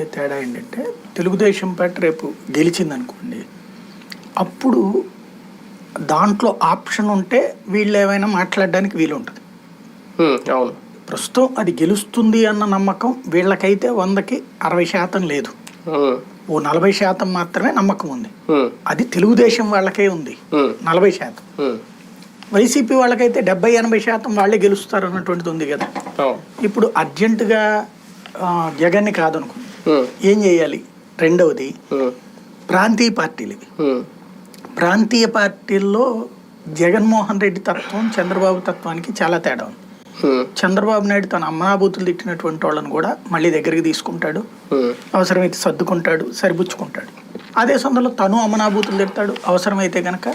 ఉండే తేడా ఏంటంటే తెలుగుదేశం పార్టీ రేపు గెలిచింది అనుకోండి అప్పుడు దాంట్లో ఆప్షన్ ఉంటే వీళ్ళు ఏమైనా మాట్లాడడానికి వీలు ఉంటుంది అవును. ప్రస్తుతం అది గెలుస్తుంది అన్న నమ్మకం వీళ్ళకైతే వందకి అరవై శాతం లేదు. ఓ నలభై శాతం మాత్రమే నమ్మకం ఉంది. అది తెలుగుదేశం వాళ్ళకే ఉంది. నలభై శాతం. వైసీపీ వాళ్ళకైతే డెబ్బై ఎనభై శాతం వాళ్ళే గెలుస్తారు అన్నటువంటిది ఉంది కదా. ఇప్పుడు అర్జెంటుగా జగన్ని కాదనుకుంది. ఏం చేయాలి? రెండవది ప్రాంతీయ పార్టీలు. ఇవి ప్రాంతీయ పార్టీల్లో జగన్మోహన్ రెడ్డి తత్వం చంద్రబాబు తత్వానికి చాలా తేడా ఉంది. చంద్రబాబు నాయుడు తన అమ్మాబూతులు తిట్టినటువంటి వాళ్ళని కూడా మళ్ళీ దగ్గరికి తీసుకుంటాడు. అవసరమైతే సర్దుకుంటాడు సరిపుచ్చుకుంటాడు. అదే సందర్భంలో తను అమ్మనాభూతులు తిడతాడు. అవసరమైతే కనుక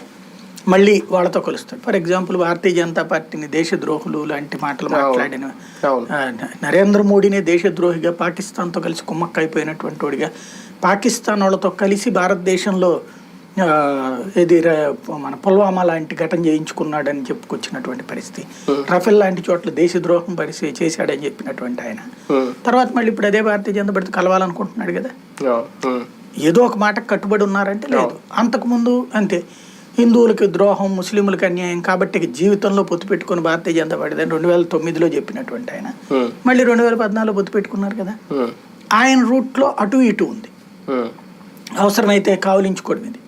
మళ్ళీ వాళ్ళతో కలుస్తాడు. ఫర్ ఎగ్జాంపుల్ భారతీయ జనతా పార్టీని దేశద్రోహులు లాంటి మాటలు మాట్లాడిన నరేంద్ర మోడీనే దేశద్రోహిగా పాకిస్తాన్తో కలిసి కుమ్మక్కైపోయినటువంటి వాడిగా పాకిస్తాన్ వాళ్ళతో కలిసి భారతదేశంలో ఇది మన పుల్వామా లాంటి ఘటన చేయించుకున్నాడని చెప్పుకొచ్చినటువంటి పరిస్థితి. రఫేల్ లాంటి చోట్ల దేశద్రోహం పరిస్థితి చేశాడని చెప్పినటువంటి ఆయన. తర్వాత మళ్ళీ ఇప్పుడు అదే భారతీయ జనతా పార్టీ కలవాలనుకుంటున్నాడు కదా? ఏదో ఒక మాట కట్టుబడి ఉన్నారంటే లేదు. అంతకుముందు అంతే. హిందువులకి ద్రోహం ముస్లింలకు అన్యాయం కాబట్టి జీవితంలో పొత్తు పెట్టుకుని భారతీయ జనతా పార్టీ రెండు వేల తొమ్మిదిలో చెప్పినటువంటి ఆయన. మళ్ళీ రెండు వేల పద్నాలుగులో పొత్తు పెట్టుకున్నారు కదా? ఆయన రూట్లో అటు ఇటు ఉంది. అవసరమైతే కావలించుకోవడం ఇది.